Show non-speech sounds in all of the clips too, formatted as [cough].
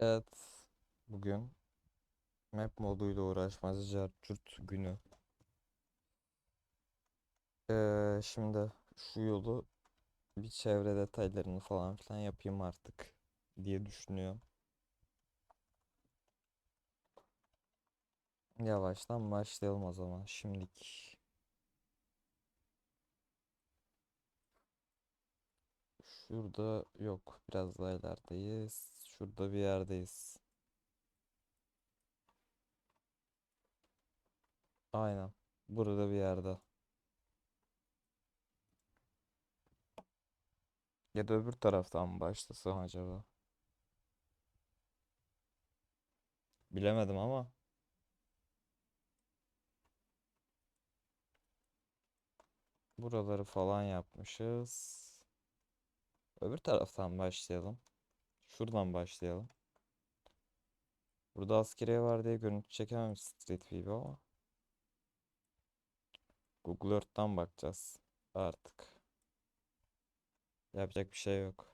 Evet, bugün map moduyla uğraşmaca Cürt günü. Ee, şimdi şu yolu bir çevre detaylarını falan filan yapayım artık diye düşünüyorum. Yavaştan başlayalım o zaman. Şimdilik şurada yok, biraz daha ilerideyiz. Şurada bir yerdeyiz. Aynen, burada bir yerde. Ya da öbür taraftan mı başlasam acaba? Bilemedim ama. Buraları falan yapmışız. Öbür taraftan başlayalım. Şuradan başlayalım. Burada askeriye var diye görüntü çekemem Street View ama. Google Earth'tan bakacağız artık. Yapacak bir şey yok.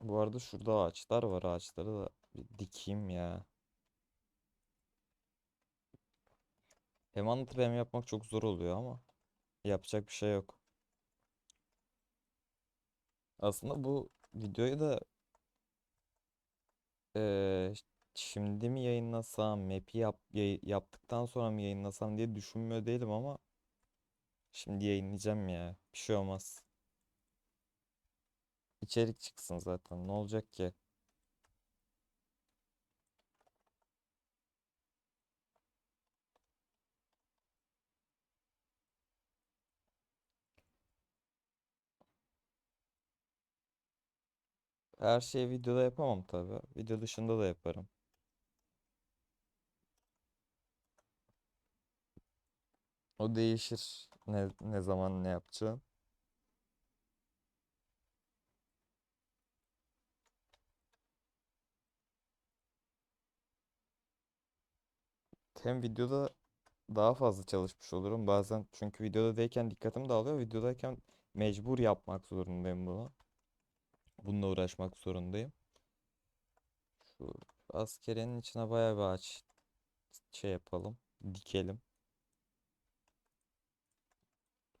Bu arada şurada ağaçlar var. Ağaçları da bir dikeyim ya. Hem anlatıp hem yapmak çok zor oluyor ama yapacak bir şey yok. Aslında bu videoyu da eee, şimdi mi yayınlasam, map'i yap, yay- yaptıktan sonra mı yayınlasam diye düşünmüyor değilim ama şimdi yayınlayacağım ya. Bir şey olmaz. İçerik çıksın zaten. Ne olacak ki? Her şeyi videoda yapamam tabii. Video dışında da yaparım. O değişir. Ne, ne zaman ne yapacağım. Hem videoda daha fazla çalışmış olurum. Bazen çünkü videoda değilken dikkatim dağılıyor. Videodayken mecbur yapmak zorundayım bunu. Bununla uğraşmak zorundayım. Şu askeriyenin içine bayağı bir ağaç şey yapalım. Dikelim.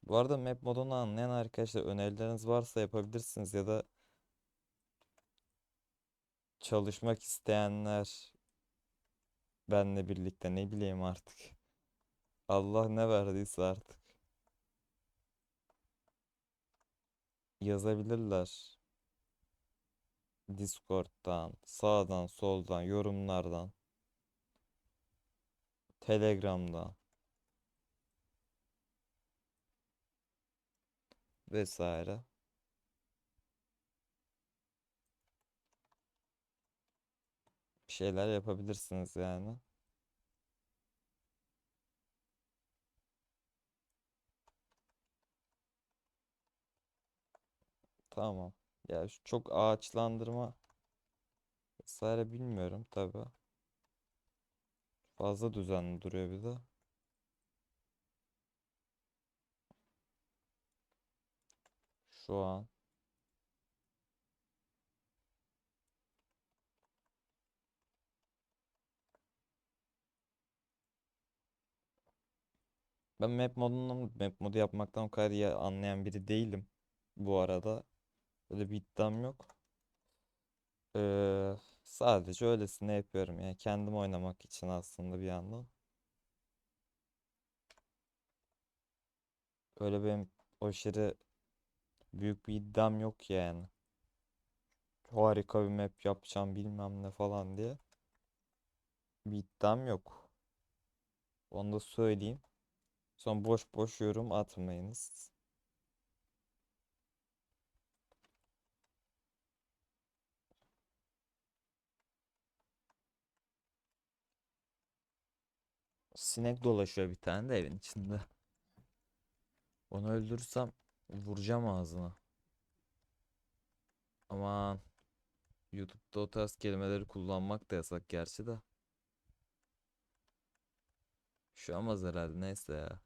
Bu arada map modunu anlayan arkadaşlar önerileriniz varsa yapabilirsiniz ya da çalışmak isteyenler benle birlikte ne bileyim artık. Allah ne verdiyse artık yazabilirler. Discord'dan, sağdan, soldan, yorumlardan, Telegram'dan vesaire. Bir şeyler yapabilirsiniz yani. Tamam. Ya şu çok ağaçlandırma vesaire bilmiyorum tabi. Fazla düzenli duruyor bir de. Şu an. Ben map modundan map modu yapmaktan o kadar iyi anlayan biri değilim. Bu arada. Öyle bir iddiam yok. Ee, sadece öylesine yapıyorum. Yani kendim oynamak için aslında bir yandan. Öyle benim aşırı büyük bir iddiam yok yani. Harika bir map yapacağım bilmem ne falan diye. Bir iddiam yok. Onu da söyleyeyim. Son boş boş yorum atmayınız. Sinek dolaşıyor bir tane de evin içinde. Onu öldürürsem vuracağım ağzına. Aman YouTube'da o tarz kelimeleri kullanmak da yasak gerçi de. Şu amaz herhalde neyse ya.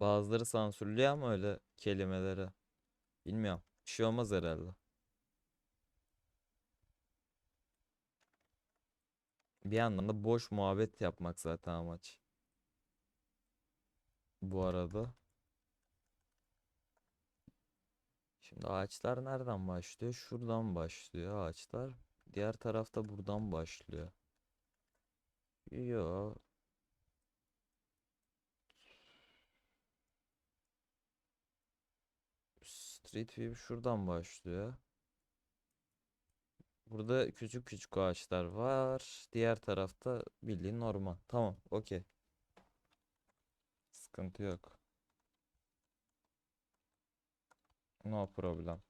Bazıları sansürlüyor ama öyle kelimeleri. Bilmiyorum. Bir şey olmaz herhalde. Bir yandan da boş muhabbet yapmak zaten amaç. Bu arada. Şimdi ağaçlar nereden başlıyor? Şuradan başlıyor ağaçlar. Diğer tarafta buradan başlıyor. Yo. Street View şuradan başlıyor. Burada küçük küçük ağaçlar var. Diğer tarafta bildiğin orman. Tamam, okey. Sıkıntı yok. No problem.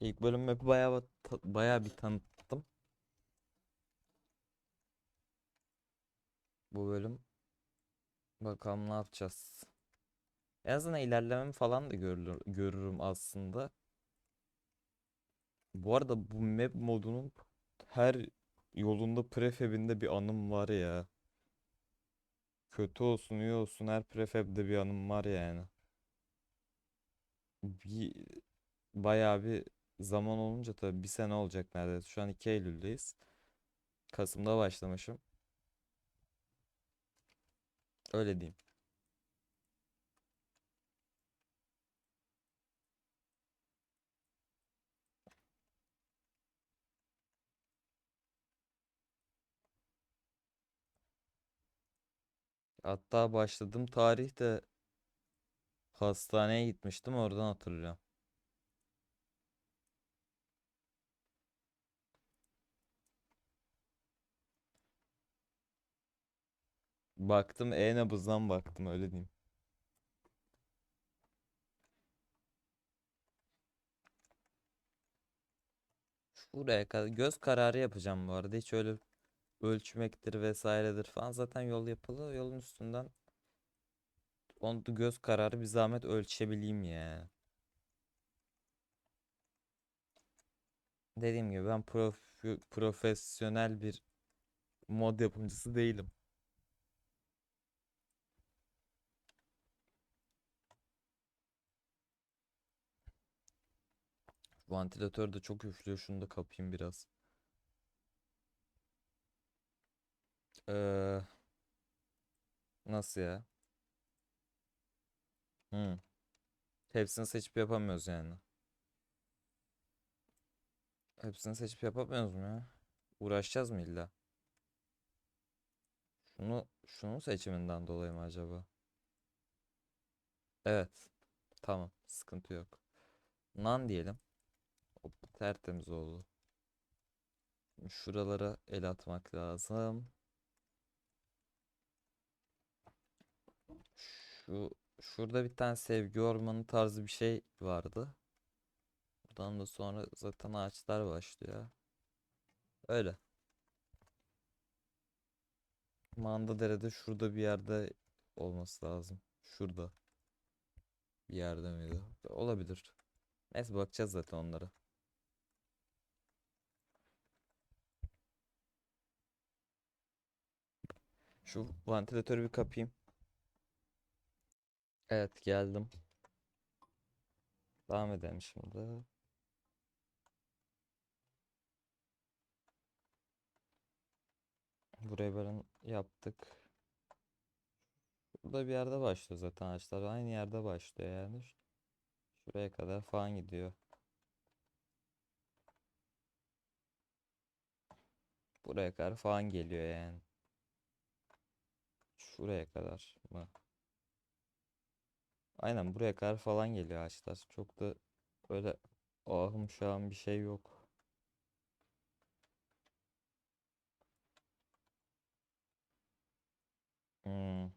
İlk bölüm map'i bayağı bayağı bir tanıttım. Bu bölüm bakalım ne yapacağız. En azından ilerlemem falan da görülür, görürüm aslında. Bu arada bu map modunun her yolunda prefabinde bir anım var ya. Kötü olsun iyi olsun her prefabde bir anım var yani. Bir bayağı bir zaman olunca tabii bir sene olacak neredeyse. Şu an 2 Eylül'deyiz. Kasım'da başlamışım. Öyle diyeyim. Hatta başladığım tarih de hastaneye gitmiştim oradan hatırlıyorum. Baktım e-nabızdan baktım öyle diyeyim. Şuraya kadar göz kararı yapacağım bu arada. Hiç öyle ölçmektir vesairedir falan. Zaten yol yapılı. Yolun üstünden onu göz kararı bir zahmet ölçebileyim ya. Dediğim gibi ben prof- profesyonel bir mod yapımcısı değilim. Vantilatör de çok üflüyor. Şunu da kapayım biraz. Ee, nasıl ya? Hı. Hepsini seçip yapamıyoruz yani. Hepsini seçip yapamıyoruz mu ya? Uğraşacağız mı illa? Şunu, şunun seçiminden dolayı mı acaba? Evet. Tamam. Sıkıntı yok. Nan diyelim. Tertemiz oldu. Şuralara el atmak lazım. Şu şurada bir tane sevgi ormanı tarzı bir şey vardı. Buradan da sonra zaten ağaçlar başlıyor. Öyle. Mandadere'de şurada bir yerde olması lazım. Şurada bir yerde miydi? Olabilir. Neyse bakacağız zaten onlara. Şu vantilatörü bir kapayım. Evet geldim. Devam edelim şimdi. Burayı böyle yaptık. Burada bir yerde başlıyor zaten ağaçlar. Aynı yerde başlıyor yani. Şuraya kadar falan gidiyor. Buraya kadar falan geliyor yani. Şuraya kadar mı? Aynen buraya kadar falan geliyor ağaçlar. Çok da öyle ahım an bir şey yok. Hmm.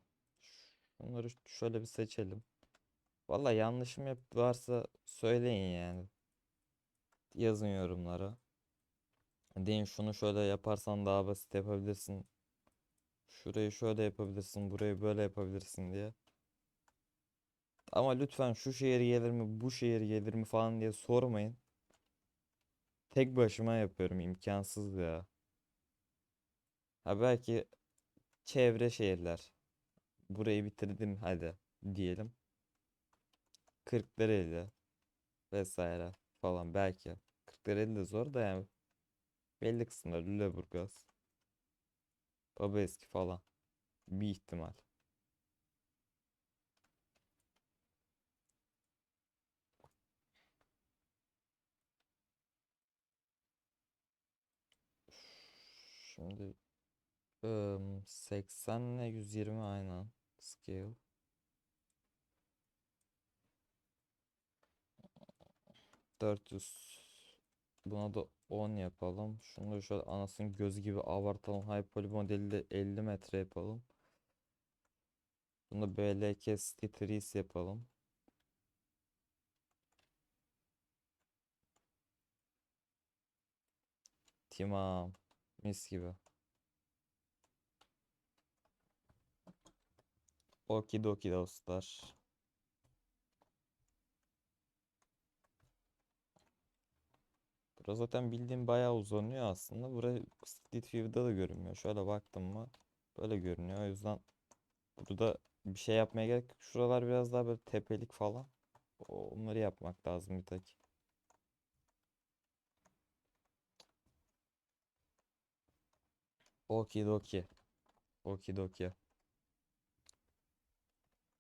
Bunları şöyle bir seçelim. Valla yanlışım yap varsa söyleyin yani. Yazın yorumlara. Deyin şunu şöyle yaparsan daha basit yapabilirsin. Şurayı şöyle yapabilirsin, burayı böyle yapabilirsin diye. Ama lütfen şu şehir gelir mi, bu şehir gelir mi falan diye sormayın. Tek başıma yapıyorum, imkansız ya. Ha belki çevre şehirler. Burayı bitirdim hadi diyelim. Kırklareli vesaire falan belki. Kırklareli de zor da yani belli kısımlar Lüleburgaz, Babaeski falan bir ihtimal. Şimdi ım, 80 ile 120 aynen scale. 400 buna da 10 yapalım. Şunu şöyle anasının gözü gibi abartalım. Hyperbola modeli de 50 metre yapalım. Bunu BLK Trees yapalım. Tamam. Mis gibi. Okidoki dostlar. Burası zaten bildiğim bayağı uzanıyor aslında. Burası Street View'da da görünmüyor. Şöyle baktım mı böyle görünüyor. O yüzden burada bir şey yapmaya gerek yok. Şuralar biraz daha böyle tepelik falan. Onları yapmak lazım bir tek. Okidoki. Okidoki.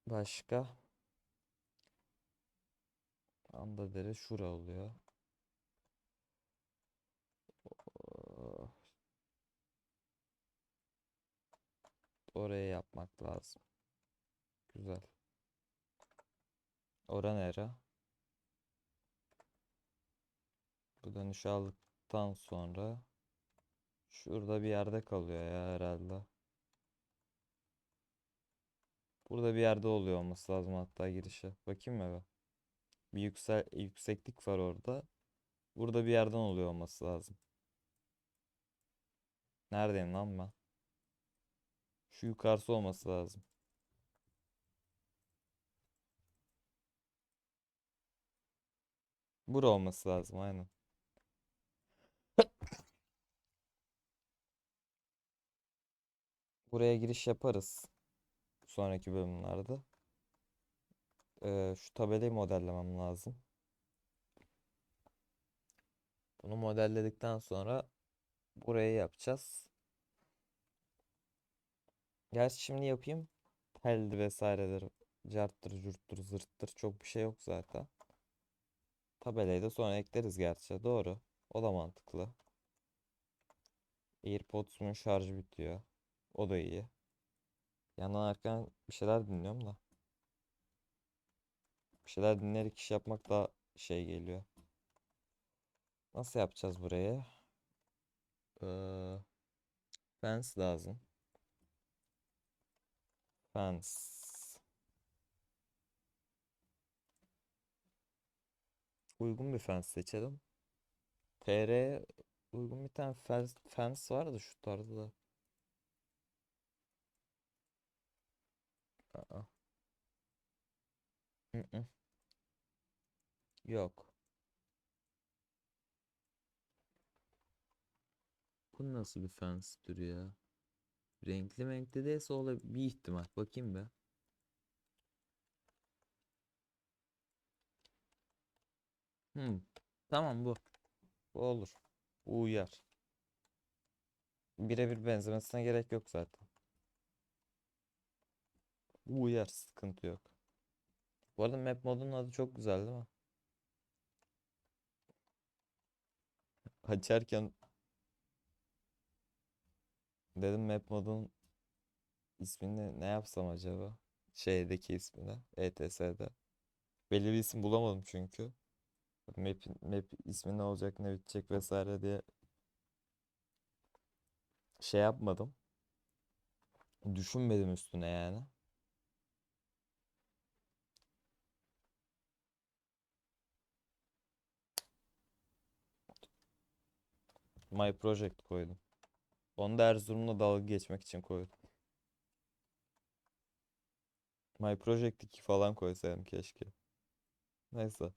Başka? Andadere şura oluyor. Oraya yapmak lazım. Güzel. Ora nere? Bu dönüşü aldıktan sonra şurada bir yerde kalıyor ya herhalde. Burada bir yerde oluyor olması lazım hatta girişe. Bakayım mı eve? Bir yüksel yükseklik var orada. Burada bir yerden oluyor olması lazım. Neredeyim lan ben? Şu yukarısı olması lazım. Bura olması lazım aynen. Buraya giriş yaparız. Sonraki bölümlerde. Ee, şu tabelayı modellemem lazım. Bunu modelledikten sonra burayı yapacağız. Gerçi şimdi yapayım. Teldi vesairedir. Carttır, curttur, zırttır. Çok bir şey yok zaten. Tabelayı da sonra ekleriz gerçi. Doğru. O da mantıklı. AirPods'un şarjı bitiyor. O da iyi. Yandan arkadan bir şeyler dinliyorum da. Bir şeyler dinleyerek iş yapmak daha şey geliyor. Nasıl yapacağız burayı? Ee, fence lazım. Fence. Uygun bir fence seçelim. TR uygun bir tane fence, fence vardı şu tarzda. Aa. Hı -hı. Yok. Bu nasıl bir fence türü ya? Renkli renkli değilse olabilir bir ihtimal. Bakayım be. Hmm. Tamam bu. Bu olur. Bu uyar. Birebir benzemesine gerek yok zaten. Bu uyar. Sıkıntı yok. Bu arada map modunun adı çok güzel değil mi? Açarken dedim map modun ismini ne yapsam acaba? Şeydeki ismini. ETS'de. Belli bir isim bulamadım çünkü. Map, map ismi ne olacak ne bitecek vesaire diye şey yapmadım. Düşünmedim üstüne yani. My Project koydum. Onu da Erzurum'la dalga geçmek için koydum. My Project 2 falan koysaydım keşke. Neyse.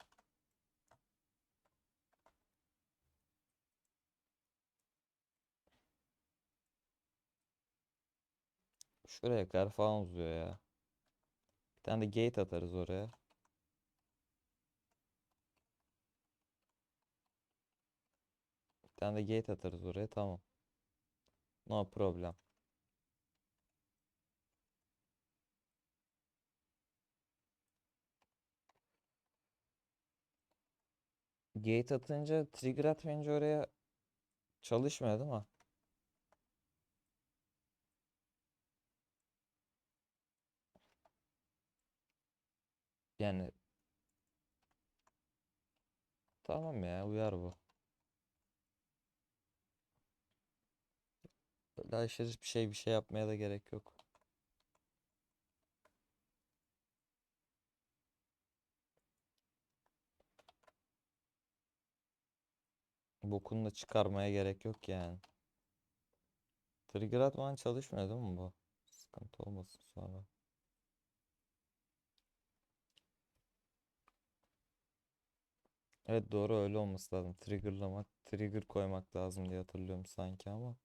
Şuraya kadar falan uzuyor ya. Bir tane de gate atarız oraya. Bir tane de gate atarız oraya. Tamam. No problem. Gate atınca trigger atmayınca oraya çalışmıyor değil mi? Yani tamam ya uyar bu. Aşırı bir şey bir şey yapmaya da gerek yok. Bokunu da çıkarmaya gerek yok yani. Trigger atman çalışmıyor değil mi bu? Sıkıntı olmasın sonra. Evet doğru öyle olması lazım. Triggerlamak, trigger koymak lazım diye hatırlıyorum sanki ama.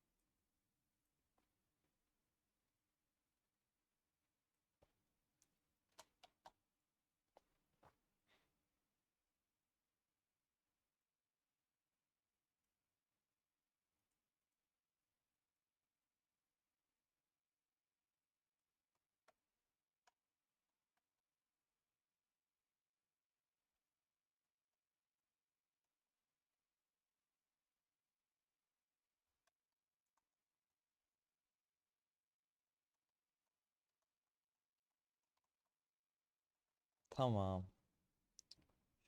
Tamam.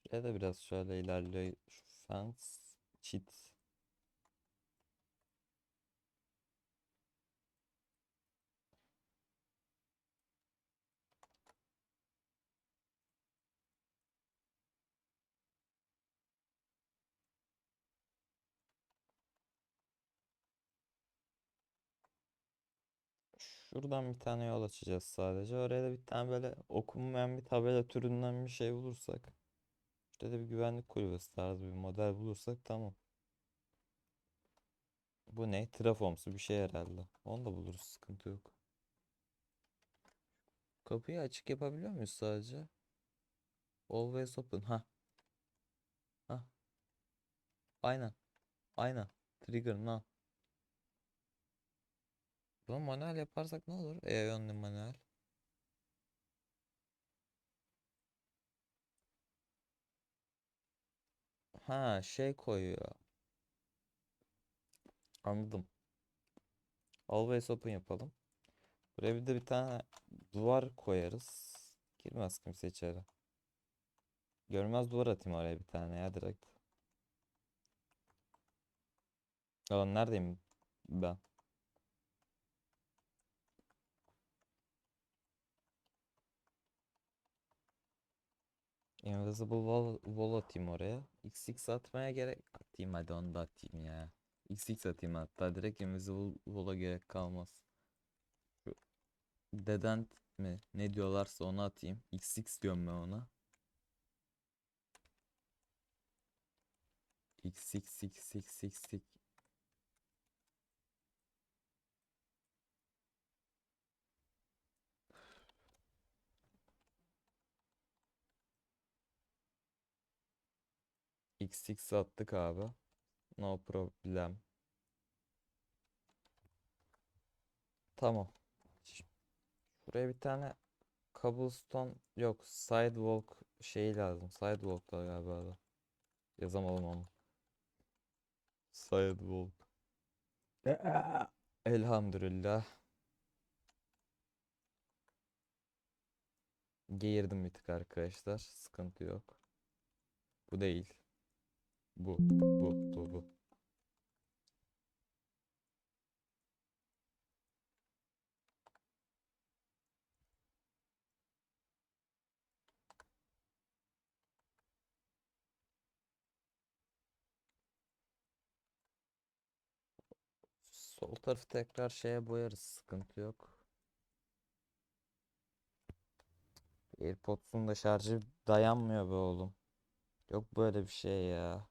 Şuraya da biraz şöyle ilerliyor. Şu fence, cheat. Şuradan bir tane yol açacağız sadece. Oraya da bir tane böyle okunmayan bir tabela türünden bir şey bulursak. İşte de bir güvenlik kulübesi tarzı bir model bulursak tamam. Bu ne? Trafomsu bir şey herhalde. Onu da buluruz sıkıntı yok. Kapıyı açık yapabiliyor muyuz sadece? Always open. Ha. Ha. Aynen. Aynen. Trigger no. Bunu manuel yaparsak ne olur? E yönlü manuel. Ha şey koyuyor. Anladım. Always open yapalım. Buraya bir de bir tane duvar koyarız. Girmez kimse içeri. Görmez duvar atayım oraya bir tane ya direkt. Aa, neredeyim ben? Invisible wall, wall atayım oraya. XX atmaya gerek atayım hadi onu da atayım ya. XX atayım hatta direkt invisible wall'a gerek kalmaz. Şu Dedent mi ne diyorlarsa onu atayım. XX diyorum ben ona. XXXXX XX attık abi. No problem. Tamam. Şuraya bir tane cobblestone yok sidewalk şeyi lazım. Sidewalk da galiba da. Yazamadım onu. Sidewalk. [laughs] Elhamdülillah. Geğirdim bir tık arkadaşlar. Sıkıntı yok. Bu değil. Bu. Bu. Bu. Bu. Sol tarafı tekrar şeye boyarız. Sıkıntı yok. AirPods'un da şarjı dayanmıyor be oğlum. Yok böyle bir şey ya.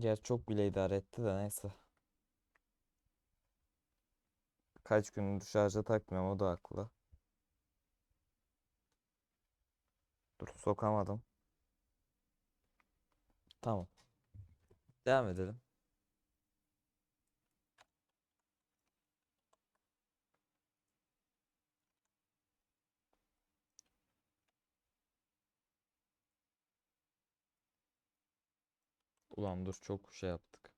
Gerçi çok bile idare etti de neyse. Kaç gündür şarja takmıyorum o da haklı. Dur sokamadım. Tamam. Devam edelim. Ulan dur çok şey yaptık.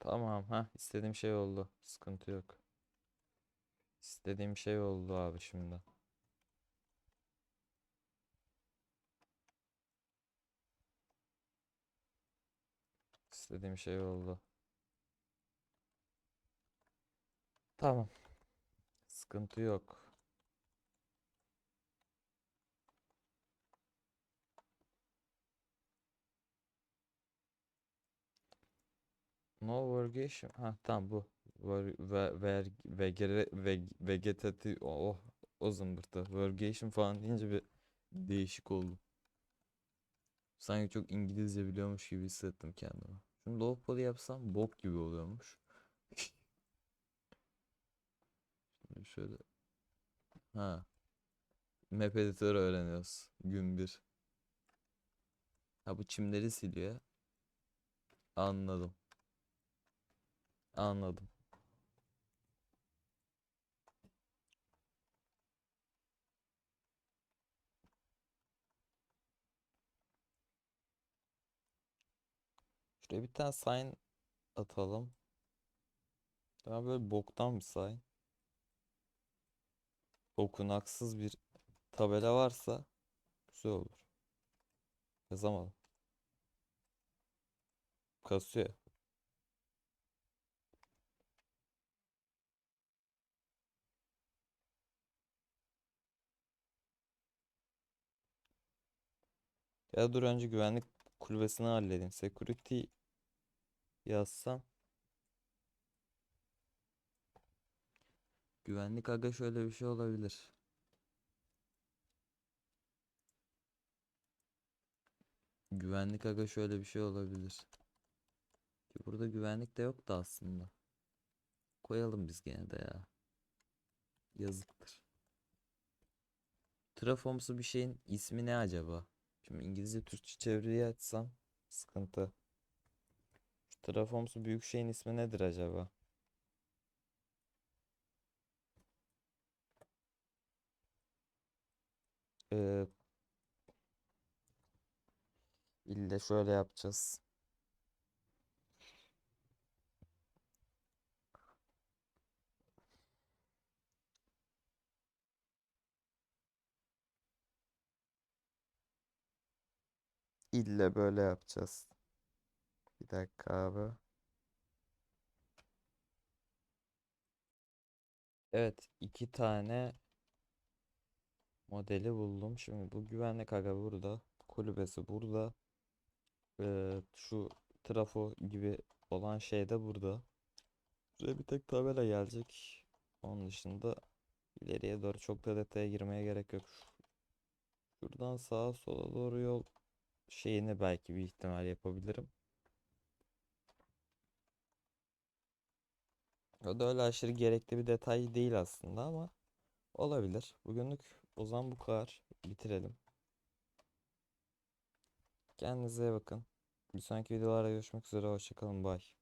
Tamam ha istediğim şey oldu. Sıkıntı yok. İstediğim şey oldu abi şimdi. İstediğim şey oldu. Tamam. Sıkıntı yok. No vergation. Ha tamam bu. Ver, ve, ver, vegere, veg, vegetatif oh o zımbırtı. Vergation falan deyince bir değişik oldu. Sanki çok İngilizce biliyormuş gibi hissettim kendimi. Şunu low poly yapsam bok gibi oluyormuş. Şimdi şöyle. Ha. Map editörü öğreniyoruz. Gün bir. Ha bu çimleri siliyor. Anladım. Anladım. Şuraya bir tane sign atalım. Daha böyle boktan bir sign. Okunaksız bir tabela varsa güzel olur. Yazamadım. Kasıyor. Ya dur önce güvenlik kulübesini halledeyim. Security yazsam. Güvenlik aga şöyle bir şey olabilir. Güvenlik aga şöyle bir şey olabilir. Ki burada güvenlik de yok da aslında. Koyalım biz gene de ya. Yazıktır. Trafomsu bir şeyin ismi ne acaba? Şimdi İngilizce Türkçe çeviriyi açsam sıkıntı. Trafomsu büyük şeyin ismi nedir acaba? Ee, ille şöyle yapacağız. İlle böyle yapacağız. Dakika abi. Evet, iki tane modeli buldum. Şimdi bu güvenlik aga burada. Kulübesi burada. Ee, şu trafo gibi olan şey de burada. Şuraya bir tek tabela gelecek. Onun dışında ileriye doğru çok da detaya girmeye gerek yok. Şuradan sağa sola doğru yol şeyini belki bir ihtimal yapabilirim. O da öyle aşırı gerekli bir detay değil aslında ama olabilir. Bugünlük o zaman bu kadar. Bitirelim. Kendinize bakın. Bir sonraki videolarda görüşmek üzere. Hoşçakalın. Bye.